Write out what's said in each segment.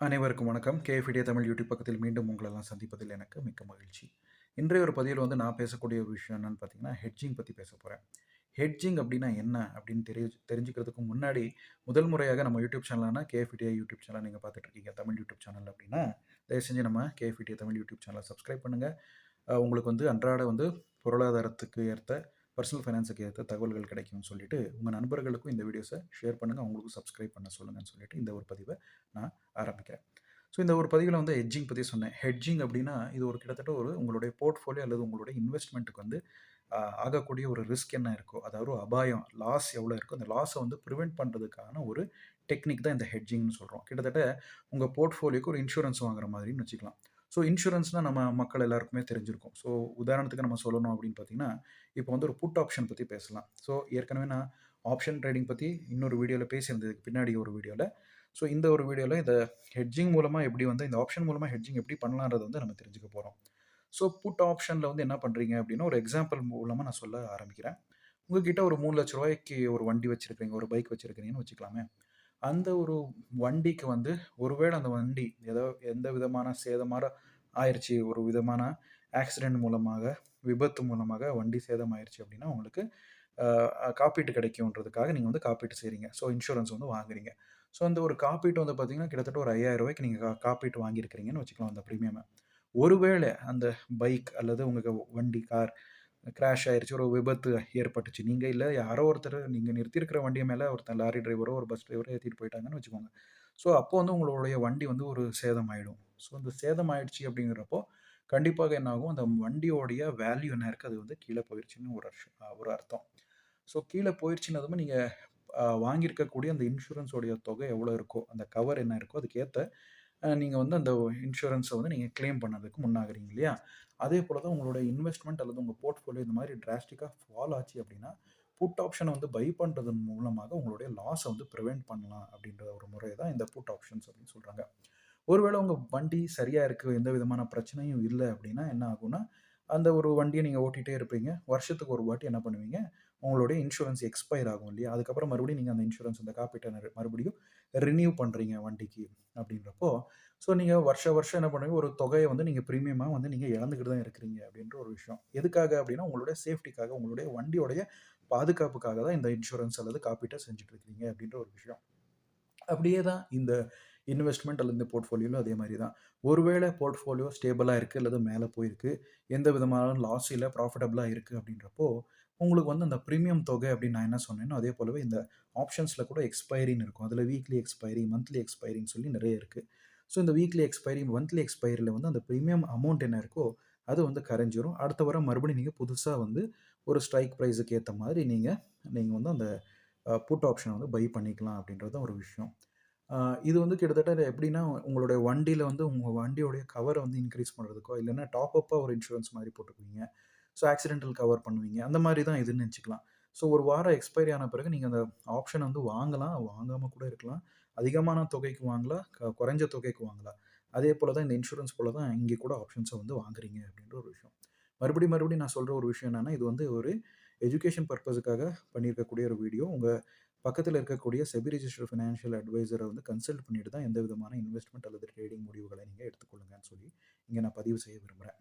அனைவருக்கும் வணக்கம். கேஎஃப்டிஏ தமிழ் யூடியூப் பக்கத்தில் மீண்டும் உங்களெல்லாம் சந்திப்பதில் எனக்கு மிக்க மகிழ்ச்சி. இன்றைய ஒரு பதிவில் வந்து நான் பேசக்கூடிய ஒரு விஷயம் என்னென்னு பார்த்தீங்கன்னா, ஹெட்ஜிங் பற்றி பேச போகிறேன் ஹெட்ஜிங் அப்படின்னா என்ன? அப்படின்னு தெரி தெரிஞ்சுக்கிறதுக்கு முன்னாடி, முதல் முறையாக நம்ம யூடியூப் சேனலான கேஎஃப்டிஏ யூடியூப் சேனல் நீங்கள் பார்த்துட்டு இருக்கீங்க. தமிழ் யூடியூப் சேனல் அப்படின்னா தயவு செஞ்சு நம்ம கேஎஃப்டிஏ தமிழ் யூடியூப் சேனலை சப்ஸ்கிரைப் பண்ணுங்கள் உங்களுக்கு வந்து அன்றாட வந்து பொருளாதாரத்துக்கு ஏற்ற பர்சனல் ஃபைனான்ஸுக்கு ஏற்ற தகவல்கள் கிடைக்கும்னு சொல்லிட்டு, உங்கள் நண்பர்களுக்கும் இந்த வீடியோஸை ஷேர் பண்ணுங்க. அவங்களுக்கும் சப்ஸ்கிரைப் பண்ண சொல்லுங்கன்னு சொல்லிட்டு, இந்த ஒரு பதிவை நான் ஆரம்பிக்கிறேன். ஸோ இந்த ஒரு பதிவில் வந்து ஹெட்ஜிங் பற்றி சொன்னேன். ஹெட்ஜிங் அப்படின்னா இது ஒரு கிட்டத்தட்ட ஒரு உங்களுடைய போர்ட்ஃபோலியோ அல்லது உங்களுடைய இன்வெஸ்ட்மெண்ட்டுக்கு வந்து ஆகக்கூடிய ஒரு ரிஸ்க் என்ன இருக்கோ, அதாவது ஒரு அபாயம், லாஸ் எவ்வளோ இருக்கோ, அந்த லாஸை வந்து ப்ரிவெண்ட் பண்ணுறதுக்கான ஒரு டெக்னிக் தான் இந்த ஹெட்ஜிங்னு சொல்கிறோம் கிட்டத்தட்ட உங்கள் போர்ட்ஃபோலியோக்கு ஒரு இன்சூரன்ஸ் வாங்குற மாதிரின்னு வச்சுக்கலாம். ஸோ இன்சூரன்ஸ்னால் நம்ம மக்கள் எல்லாருக்குமே தெரிஞ்சிருக்கும். ஸோ உதாரணத்துக்கு நம்ம சொல்லணும் அப்படின்னு பார்த்தீங்கன்னா, இப்போ வந்து ஒரு புட் ஆப்ஷன் பற்றி பேசலாம். ஸோ ஏற்கனவே நான் ஆப்ஷன் ட்ரேடிங் பற்றி இன்னொரு வீடியோவில் பேசியிருந்ததுக்கு பின்னாடி ஒரு வீடியோவில் ஸோ இந்த ஒரு வீடியோவில் இந்த ஹெட்ஜிங் மூலமாக எப்படி வந்து இந்த ஆப்ஷன் மூலமாக ஹெட்ஜிங் எப்படி பண்ணலான்றத வந்து நம்ம தெரிஞ்சுக்க போகிறோம் ஸோ புட் ஆப்ஷனில் வந்து என்ன பண்ணுறீங்க அப்படின்னா ஒரு எக்ஸாம்பிள் மூலமாக நான் சொல்ல ஆரம்பிக்கிறேன். உங்ககிட்ட ஒரு மூணு லட்ச ரூபாய்க்கு ஒரு வண்டி வச்சுருக்கிறீங்க ஒரு பைக் வச்சுருக்கிறீங்கன்னு வச்சுக்கலாமே. அந்த ஒரு வண்டிக்கு வந்து ஒருவேளை அந்த வண்டி ஏதோ எந்த விதமான சேதமாக ஆயிடுச்சு ஒரு விதமான ஆக்சிடென்ட் மூலமாக, விபத்து மூலமாக வண்டி சேதம் ஆயிடுச்சு அப்படின்னா உங்களுக்கு காப்பீட்டு கிடைக்கும்ன்றதுக்காக நீங்கள் வந்து காப்பீட்டு செய்கிறீங்க ஸோ இன்சூரன்ஸ் வந்து வாங்குறீங்க. ஸோ அந்த ஒரு காப்பீட்டு வந்து பார்த்தீங்கன்னா, கிட்டத்தட்ட ஒரு ஐயாயிரம் ரூபாய்க்கு நீங்கள் காப்பீட்டு வாங்கியிருக்கிறீங்கன்னு வச்சுக்கலாம் அந்த ப்ரீமியமை ஒருவேளை அந்த பைக் அல்லது உங்களுக்கு வண்டி, கார் கிராஷ் ஆயிடுச்சு ஒரு விபத்து ஏற்பட்டுச்சு. நீங்கள் இல்லை யாரோ ஒருத்தர் நீங்கள் நிறுத்தியிருக்கிற வண்டியை மேலே ஒருத்தன் லாரி டிரைவரோ, ஒரு பஸ் டிரைவரோ ஏற்றிட்டு போயிட்டாங்கன்னு வச்சுக்கோங்க. ஸோ அப்போ வந்து உங்களுடைய வண்டி வந்து ஒரு சேதம் ஆயிடும். ஸோ அந்த சேதம் ஆயிடுச்சு அப்படிங்கிறப்போ கண்டிப்பாக என்னாகும் அந்த வண்டியோடைய வேல்யூ என்ன இருக்குது அது வந்து கீழே போயிருச்சுன்னு ஒரு அர்ஷம் ஒரு அர்த்தம். ஸோ கீழே போயிருச்சுன்னதுமே நீங்கள் வாங்கியிருக்கக்கூடிய அந்த இன்சூரன்ஸோடைய தொகை எவ்வளோ இருக்கோ, அந்த கவர் என்ன இருக்கோ, அதுக்கேற்ற நீங்கள் வந்து அந்த இன்சூரன்ஸை வந்து நீங்கள் கிளைம் பண்ணதுக்கு முன்னாகிறீங்க இல்லையா? அதே போல் தான் உங்களோட இன்வெஸ்ட்மெண்ட் அல்லது உங்கள் போர்ட்ஃபோலியோ இந்த மாதிரி டிராஸ்டிக்காக ஃபால் ஆச்சு அப்படின்னா புட் ஆப்ஷனை வந்து பை பண்ணுறதன் மூலமாக உங்களுடைய லாஸை வந்து ப்ரிவெண்ட் பண்ணலாம் அப்படின்ற ஒரு முறை தான் இந்த புட் ஆப்ஷன்ஸ் அப்படின்னு சொல்கிறாங்க ஒருவேளை உங்கள் வண்டி சரியாக இருக்குது எந்த விதமான பிரச்சனையும் இல்லை அப்படின்னா என்ன ஆகும்னா, அந்த ஒரு வண்டியை நீங்கள் ஓட்டிகிட்டே இருப்பீங்க. வருஷத்துக்கு ஒரு வாட்டி என்ன பண்ணுவீங்க, உங்களுடைய இன்சூரன்ஸ் எக்ஸ்பயர் ஆகும் இல்லையா? அதுக்கப்புறம் மறுபடியும் நீங்கள் அந்த இன்சூரன்ஸ் அந்த காப்பீட்டை மறுபடியும் ரினியூ பண்ணுறீங்க வண்டிக்கு அப்படின்றப்போ ஸோ நீங்கள் வருஷ வருஷம் என்ன பண்ணுவீங்க, ஒரு தொகையை வந்து நீங்கள் ப்ரீமியமாக வந்து நீங்கள் இழந்துக்கிட்டு தான் இருக்கிறீங்க அப்படின்ற ஒரு விஷயம். எதுக்காக அப்படின்னா உங்களுடைய சேஃப்டிக்காக, உங்களுடைய வண்டியோடைய பாதுகாப்புக்காக தான் இந்த இன்சூரன்ஸ் அல்லது காப்பீட்டை செஞ்சுட்டு இருக்கிறீங்க அப்படின்ற ஒரு விஷயம். அப்படியே தான் இந்த இன்வெஸ்ட்மெண்ட் அல்லது இந்த போர்ட்ஃபோலியோல அதே மாதிரி தான். ஒருவேளை போர்ட்ஃபோலியோ ஸ்டேபிளாக இருக்குது அல்லது மேலே போயிருக்கு, எந்த விதமான லாஸ் இல்லை ப்ராஃபிட்டபிளா இருக்குது அப்படின்றப்போ உங்களுக்கு வந்து அந்த ப்ரீமியம் தொகை அப்படின்னு நான் என்ன சொன்னேனோ, அதே போலவே இந்த ஆப்ஷன்ஸில் கூட எக்ஸ்பைரின்னு இருக்கும். அதில் வீக்லி எக்ஸ்பைரி, மந்த்லி எக்ஸ்பைரின்னு சொல்லி நிறைய இருக்குது ஸோ இந்த வீக்லி எக்ஸ்பைரி, மந்த்லி எக்ஸ்பைரியில் வந்து அந்த ப்ரீமியம் அமௌண்ட் என்ன இருக்கோ, அது வந்து கரைஞ்சிரும். அடுத்த வாரம் மறுபடியும் நீங்கள் புதுசாக வந்து ஒரு ஸ்ட்ரைக் ப்ரைஸுக்கு ஏற்ற மாதிரி நீங்கள் நீங்கள் வந்து அந்த புட் ஆப்ஷனை வந்து பை பண்ணிக்கலாம் அப்படின்றது தான் ஒரு விஷயம். இது வந்து கிட்டத்தட்ட எப்படின்னா உங்களுடைய வண்டியில் வந்து உங்கள் வண்டியோடைய கவரை வந்து இன்க்ரீஸ் பண்ணுறதுக்கோ இல்லைன்னா டாப் அப்பாக ஒரு இன்சூரன்ஸ் மாதிரி போட்டுக்குவீங்க. ஸோ ஆக்சிடென்டல் கவர் பண்ணுவீங்க. அந்த மாதிரி தான் இதுன்னு நினச்சிக்கலாம் ஸோ ஒரு வாரம் எக்ஸ்பைரி ஆன பிறகு நீங்கள் அந்த ஆப்ஷன் வந்து வாங்கலாம், வாங்காமல் கூட இருக்கலாம். அதிகமான தொகைக்கு வாங்கலாம், க குறைஞ்ச தொகைக்கு வாங்கலாம். அதே போல் தான் இந்த இன்சூரன்ஸ் போல் தான் இங்கே கூட ஆப்ஷன்ஸை வந்து வாங்குறீங்க அப்படின்ற ஒரு விஷயம். மறுபடியும் மறுபடியும் நான் சொல்கிற ஒரு விஷயம் என்னென்னா இது வந்து ஒரு எஜுகேஷன் பர்பஸுக்காக பண்ணியிருக்கக்கூடிய ஒரு வீடியோ. உங்கள் பக்கத்தில் இருக்கக்கூடிய செபி ரிஜிஸ்டர் ஃபினான்ஷியல் அட்வைசரை வந்து கன்சல்ட் பண்ணிட்டு தான் எந்த விதமான இன்வெஸ்ட்மெண்ட் அல்லது ட்ரேடிங் முடிவுகளை நீங்கள் எடுத்துக்கொள்ளுங்கன்னு சொல்லி, இங்கே நான் பதிவு செய்ய விரும்புகிறேன்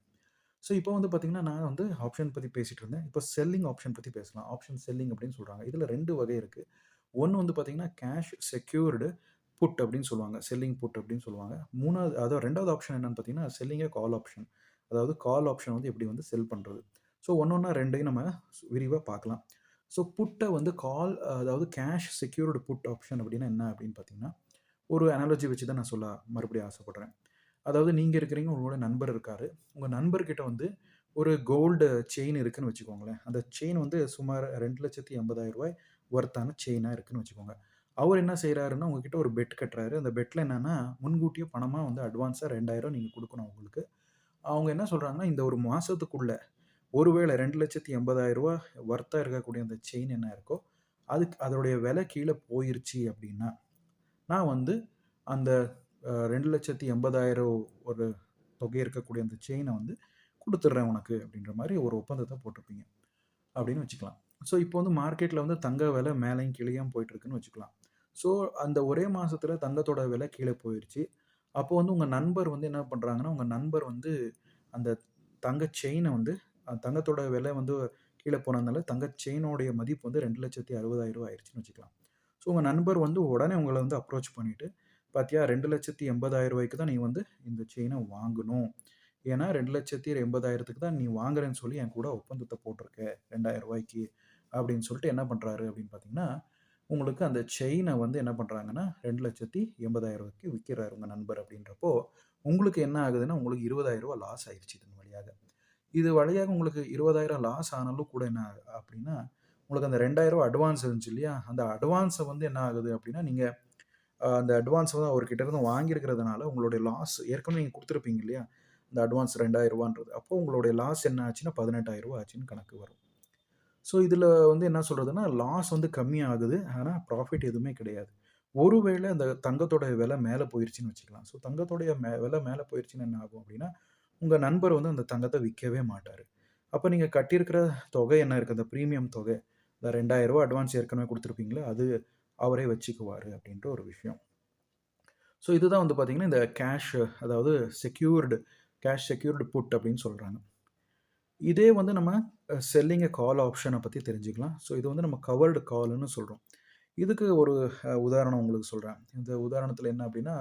ஸோ இப்போ வந்து பார்த்தீங்கன்னா, நான் வந்து ஆப்ஷன் பற்றி பேசிகிட்டு இருந்தேன். இப்போ செல்லிங் ஆப்ஷன் பற்றி பேசலாம். ஆப்ஷன் செல்லிங் அப்படின்னு சொல்கிறாங்க இதில் ரெண்டு வகை இருக்குது ஒன்று வந்து பார்த்தீங்கன்னா, கேஷ் செக்யூர்டு புட் அப்படின்னு சொல்லுவாங்க. செல்லிங் புட் அப்படின்னு சொல்லுவாங்க. மூணாவது அதாவது ரெண்டாவது ஆப்ஷன் என்னென்னு பார்த்தீங்கன்னா, செல்லிங்கே கால் ஆப்ஷன். அதாவது கால் ஆப்ஷன் வந்து எப்படி வந்து செல் பண்ணுறது ஸோ ஒன்று ஒன்றா ரெண்டையும் நம்ம விரிவாக பார்க்கலாம். ஸோ புட்டை வந்து கால் அதாவது கேஷ் செக்யூர்டு புட் ஆப்ஷன் அப்படின்னா என்ன அப்படின்னு பார்த்தீங்கன்னா, ஒரு அனாலஜி வச்சு தான் நான் சொல்ல மறுபடியும் ஆசைப்படுறேன். அதாவது நீங்கள் இருக்கிறீங்க, உங்களோட நண்பர் இருக்கார் உங்கள் நண்பர்கிட்ட வந்து ஒரு கோல்டு செயின் இருக்குதுன்னு வச்சுக்கோங்களேன். அந்த செயின் வந்து சுமார் ரூ. 2,80,000 வொர்த்தான செயினா இருக்குன்னு வச்சுக்கோங்க. அவர் என்ன செய்கிறாருன்னா உங்ககிட்ட ஒரு பெட் கட்டுறாரு. அந்த பெட்டில் என்னென்னா முன்கூட்டியே பணமாக வந்து அட்வான்ஸா ரூ. 2,000 நீங்க குடுக்கணும் அவங்களுக்கு. அவங்க என்ன சொல்கிறாங்கன்னா இந்த ஒரு மாதத்துக்குள்ளே மாசத்துக்குள்ள ரெண்டு ரூ. 2,80,000 ஒர்த்தாக இருக்கக்கூடிய அந்த செயின் என்ன இருக்கோ, அதுக்கு அதோடைய விலை கீழே போயிருச்சு அப்படின்னா நான் வந்து அந்த ரெண்டு லட்சத்தி எண்பதாயிரம் ஒரு தொகை இருக்கக்கூடிய அந்த செயினை வந்து கொடுத்துட்றேன் உனக்கு அப்படின்ற மாதிரி ஒரு ஒப்பந்தத்தை போட்டிருப்பீங்க அப்படின்னு வச்சுக்கலாம். ஸோ இப்போ வந்து மார்க்கெட்டில் வந்து தங்க விலை மேலேயும் கீழேயும் போயிட்டுருக்குன்னு வச்சுக்கலாம். ஸோ அந்த ஒரே மாதத்தில் தங்கத்தோட விலை கீழே போயிடுச்சு அப்போ வந்து உங்கள் நண்பர் வந்து என்ன பண்ணுறாங்கன்னா உங்கள் நண்பர் வந்து அந்த தங்க செயினை வந்து தங்கத்தோட விலை வந்து கீழே போனதுனால, தங்க செயினோடைய மதிப்பு வந்து ரெண்டு லட்சத்தி 2,60,000 ஆயிடுச்சுன்னு வச்சுக்கலாம். ஸோ உங்கள் நண்பர் வந்து உடனே உங்களை வந்து அப்ரோச் பண்ணிவிட்டு பார்த்தியா ரெண்டு லட்சத்தி எண்பதாயிரம் ரூபாய்க்கு தான் நீ வந்து இந்த செயினை வாங்கணும். ஏன்னா ரெண்டு லட்சத்தி எண்பதாயிரத்துக்கு தான் நீ வாங்குறேன்னு சொல்லி என் கூட ஒப்பந்தத்தை போட்டிருக்க ரெண்டாயிரம் ரூபாய்க்கு அப்படின்னு சொல்லிட்டு என்ன பண்ணுறாரு அப்படின்னு பார்த்தீங்கன்னா, உங்களுக்கு அந்த செயினை வந்து என்ன பண்ணுறாங்கன்னா ரெண்டு லட்சத்தி எண்பதாயிரம் ரூபாய்க்கு விற்கிறாரு உங்கள் நண்பர் அப்படின்றப்போ, உங்களுக்கு என்ன ஆகுதுன்னா, உங்களுக்கு இருபதாயிரம் ரூபா லாஸ் ஆயிடுச்சு இதன் வழியாக. இது வழியாக உங்களுக்கு 20,000 லாஸ் ஆனாலும் கூட என்ன ஆகுது அப்படின்னா, உங்களுக்கு அந்த ரெண்டாயிரம் ரூபா அட்வான்ஸ் இருந்துச்சு இல்லையா? அந்த அட்வான்ஸை வந்து என்ன ஆகுது அப்படின்னா, நீங்கள் அந்த அட்வான்ஸ் வந்து அவர்கிட்ட இருந்து வாங்கியிருக்கிறதுனால, உங்களுடைய லாஸ் ஏற்கனவே நீங்கள் கொடுத்துருப்பீங்க இல்லையா? அந்த அட்வான்ஸ் ரெண்டாயிரரூவான்றது அப்போ உங்களுடைய லாஸ் என்ன ஆச்சுன்னா, பதினெட்டாயிரரூவா ஆச்சுன்னு கணக்கு வரும். ஸோ இதில் வந்து என்ன சொல்கிறதுனா லாஸ் வந்து கம்மியாகுது. ஆனால் ப்ராஃபிட் எதுவுமே கிடையாது. ஒருவேளை அந்த தங்கத்தோடைய விலை மேலே போயிடுச்சின்னு வச்சுக்கலாம். ஸோ தங்கத்தோடைய மே விலை மேலே போயிடுச்சின்னு என்ன ஆகும் அப்படின்னா, உங்கள் நண்பர் வந்து அந்த தங்கத்தை விற்கவே மாட்டார் அப்போ நீங்கள் கட்டியிருக்கிற தொகை என்ன இருக்குது அந்த ப்ரீமியம் தொகை, இந்த ரெண்டாயிரரூவா அட்வான்ஸ் ஏற்கனவே கொடுத்துருப்பீங்களா அது அவரே வச்சுக்குவார் அப்படின்ற ஒரு விஷயம். ஸோ இதுதான் வந்து பார்த்தீங்கன்னா, இந்த கேஷ் அதாவது செக்யூர்டு கேஷ் செக்யூர்டு புட் அப்படின்னு சொல்கிறாங்க இதே வந்து நம்ம அ செல்லிங் எ கால் ஆப்ஷனை பற்றி தெரிஞ்சுக்கலாம். ஸோ இது வந்து நம்ம கவர்டு கால்ன்னு சொல்கிறோம் இதுக்கு ஒரு உதாரணம் உங்களுக்கு சொல்கிறேன் இந்த உதாரணத்தில் என்ன அப்படின்னா,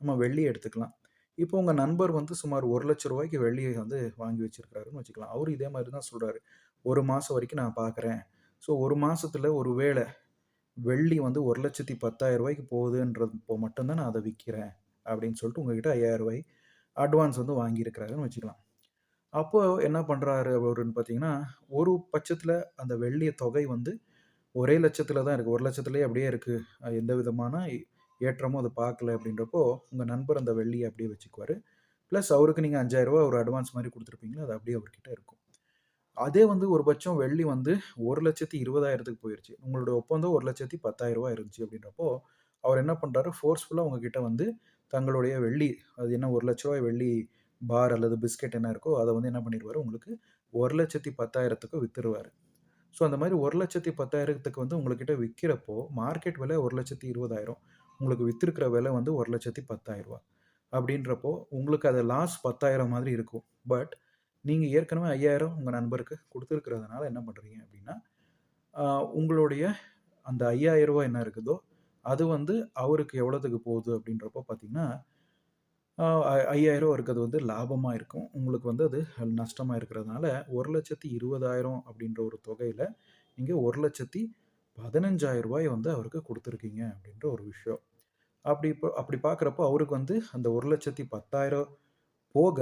நம்ம வெள்ளி எடுத்துக்கலாம். இப்போ உங்கள் நண்பர் வந்து சுமார் ஒரு லட்ச ரூபாய்க்கு வெள்ளியை வந்து வாங்கி வச்சிருக்காருன்னு வச்சுக்கலாம். அவரும் இதே மாதிரி தான் சொல்கிறாரு ஒரு மாதம் வரைக்கும் நான் பார்க்குறேன். ஸோ ஒரு மாதத்தில் ஒரு வேளை வெள்ளி வந்து ஒரு லட்சத்தி பத்தாயிரம் ரூபாய்க்கு போகுதுன்றது இப்போ மட்டும்தான் நான் அதை விற்கிறேன் அப்படின்னு சொல்லிட்டு உங்ககிட்ட ஐயாயிரம் ரூபாய் அட்வான்ஸ் வந்து வாங்கியிருக்கிறாருன்னு வச்சுக்கலாம். அப்போது என்ன பண்ணுறாரு அவருன்னு பார்த்தீங்கன்னா, ஒரு பட்சத்தில் அந்த வெள்ளிய தொகை வந்து ஒரே லட்சத்தில் தான் இருக்குது ஒரு லட்சத்துலேயே அப்படியே இருக்குது எந்த விதமான ஏற்றமும் அதை பார்க்கல அப்படின்றப்போ, உங்கள் நண்பர் அந்த வெள்ளியை அப்படியே வச்சுக்குவார் ப்ளஸ் அவருக்கு நீங்கள் அஞ்சாயிரரூபா ஒரு அட்வான்ஸ் மாதிரி கொடுத்துருப்பீங்களா அது அப்படியே அவர்கிட்ட இருக்கும். அதே வந்து ஒரு பட்சம் வெள்ளி வந்து 1,20,000க்கு போயிருச்சு. உங்களுடைய ஒப்பந்தம் ஒரு லட்சத்தி பத்தாயிரரூபா இருந்துச்சு அப்படின்றப்போ, அவர் என்ன பண்ணுறாரு ஃபோர்ஸ்ஃபுல்லாக உங்ககிட்ட வந்து தங்களுடைய வெள்ளி அது என்ன ஒரு லட்ச ரூபாய் வெள்ளி பார் அல்லது பிஸ்கட் என்ன இருக்கோ, அதை வந்து என்ன பண்ணிடுவார்? உங்களுக்கு ஒரு லட்சத்தி பத்தாயிரத்துக்கு விற்றுருவார் ஸோ அந்த மாதிரி ஒரு லட்சத்தி பத்தாயிரத்துக்கு வந்து உங்கள்கிட்ட விற்கிறப்போ மார்க்கெட் விலை ஒரு லட்சத்தி இருபதாயிரம். உங்களுக்கு விற்றுருக்கிற விலை வந்து ஒரு லட்சத்தி பத்தாயிரரூபா. அப்படின்றப்போ, உங்களுக்கு அது லாஸ் 10,000 மாதிரி இருக்கும். பட் நீங்கள் ஏற்கனவே ஐயாயிரம் உங்கள் நண்பருக்கு கொடுத்துருக்கிறதுனால என்ன பண்ணுறீங்க அப்படின்னா, உங்களுடைய அந்த ரூ. 5,000 என்ன இருக்குதோ, அது வந்து அவருக்கு எவ்வளோதுக்கு போகுது அப்படின்றப்போ பார்த்தீங்கன்னா, ஐயாயிரம் 5,000 இருக்கிறது வந்து லாபமாக இருக்கும். உங்களுக்கு வந்து அது நஷ்டமாக இருக்கிறதுனால, 1,20,000 அப்படின்ற ஒரு தொகையில் நீங்கள் ஒரு லட்சத்தி பதினஞ்சாயிரம் ரூபாய் வந்து அவருக்கு கொடுத்துருக்கீங்க அப்படின்ற ஒரு விஷயம். அப்படி இப்போ அப்படி பார்க்குறப்போ, அவருக்கு வந்து அந்த 1,10,000 போக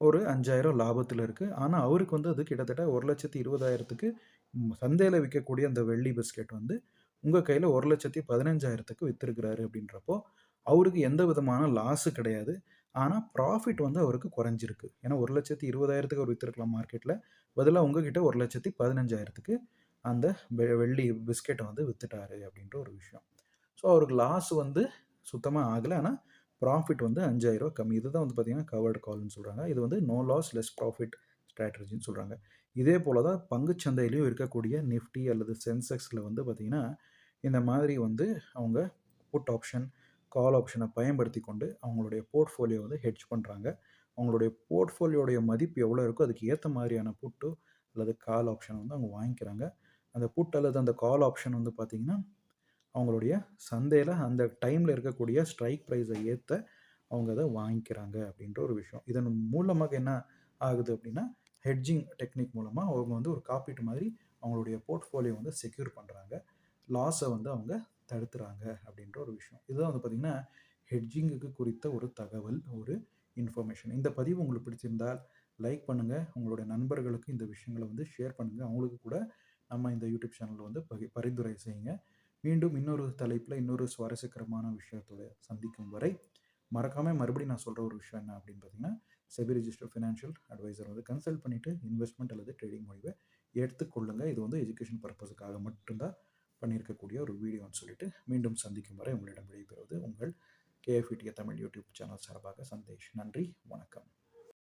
ஒரு அஞ்சாயிரம் லாபத்தில் இருக்குது ஆனால் அவருக்கு வந்து அது கிட்டத்தட்ட ஒரு லட்சத்தி இருபதாயிரத்துக்கு சந்தையில் விற்கக்கூடிய அந்த வெள்ளி பிஸ்கெட் வந்து, உங்கள் கையில் ஒரு லட்சத்தி பதினஞ்சாயிரத்துக்கு விற்றுருக்கிறாரு அப்படின்றப்போ, அவருக்கு எந்த விதமான லாஸு கிடையாது. ஆனால் ப்ராஃபிட் வந்து அவருக்கு குறைஞ்சிருக்கு. ஏன்னா 1,20,000க்கு அவர் விற்றுருக்கலாம் மார்க்கெட்டில் பதிலாக உங்ககிட்ட 1,15,000க்கு அந்த வெள்ளி பிஸ்கெட்டை வந்து விற்றுட்டாரு அப்படின்ற ஒரு விஷயம். ஸோ அவருக்கு லாஸ் வந்து சுத்தமாக ஆகலை ஆனால் ப்ராஃபிட் வந்து ரூ. 5,000 கம்மி. இதுதான் வந்து பார்த்தீங்கன்னா, கவர்டு கால்னு சொல்கிறாங்க இது வந்து நோ லாஸ் லெஸ் ப்ராஃபிட் ஸ்ட்ராட்டஜின்னு சொல்கிறாங்க இதே போல தான் பங்குச்சந்தையிலையும் இருக்கக்கூடிய நிஃப்டி அல்லது சென்செக்ஸில் வந்து பார்த்திங்கன்னா இந்த மாதிரி வந்து அவங்க புட் ஆப்ஷன், கால் ஆப்ஷனை பயன்படுத்தி கொண்டு அவங்களுடைய போர்ட்ஃபோலியோ வந்து ஹெட்ஜ் பண்ணுறாங்க அவங்களுடைய போர்ட்ஃபோலியோடைய மதிப்பு எவ்வளோ இருக்கோ, அதுக்கு ஏற்ற மாதிரியான புட்டு அல்லது கால் ஆப்ஷனை வந்து அவங்க வாங்கிக்கிறாங்க. அந்த புட் அல்லது அந்த கால் ஆப்ஷன் வந்து பார்த்தீங்கன்னா, அவங்களுடைய சந்தையில் அந்த டைமில் இருக்கக்கூடிய ஸ்ட்ரைக் ப்ரைஸை ஏற்ற அவங்க அதை வாங்கிக்கிறாங்க அப்படின்ற ஒரு விஷயம். இதன் மூலமாக என்ன ஆகுது அப்படின்னா, ஹெட்ஜிங் டெக்னிக் மூலமாக அவங்க வந்து ஒரு காப்பீட்டு மாதிரி அவங்களுடைய போர்ட்ஃபோலியோ வந்து செக்யூர் பண்ணுறாங்க லாஸை வந்து அவங்க தடுத்துறாங்க அப்படின்ற ஒரு விஷயம். இதுதான் வந்து பார்த்திங்கன்னா ஹெட்ஜிங்குக்கு குறித்த ஒரு தகவல், ஒரு இன்ஃபர்மேஷன். இந்த பதிவு உங்களுக்கு பிடிச்சிருந்தால் லைக் பண்ணுங்கள் உங்களுடைய நண்பர்களுக்கு இந்த விஷயங்களை வந்து ஷேர் பண்ணுங்கள் அவங்களுக்கு கூட நம்ம இந்த யூடியூப் சேனலில் வந்து பகி பரிந்துரை செய்யுங்க. மீண்டும் இன்னொரு தலைப்பில் இன்னொரு சுவாரஸ்யகரமான விஷயத்தோட சந்திக்கும் வரை, மறக்காமல் மறுபடியும் நான் சொல்கிற ஒரு விஷயம் என்ன அப்படின்னு பார்த்தீங்கன்னா, செபி ரிஜிஸ்டர் ஃபினான்ஷியல் அட்வைசர் வந்து கன்சல்ட் பண்ணிவிட்டு இன்வெஸ்ட்மெண்ட் அல்லது ட்ரேடிங் முடிவை எடுத்துக்கொள்ளுங்கள் இது வந்து எஜுகேஷன் பர்ப்பஸ்க்காக மட்டும்தான் பண்ணியிருக்கக்கூடிய ஒரு வீடியோன்னு சொல்லிட்டு, மீண்டும் சந்திக்கும் வரை உங்களிடம் விடைபெறுவது உங்கள் கேஎஃபிடிஏ தமிழ் யூடியூப் சேனல் சார்பாக சந்தேஷ். நன்றி, வணக்கம்.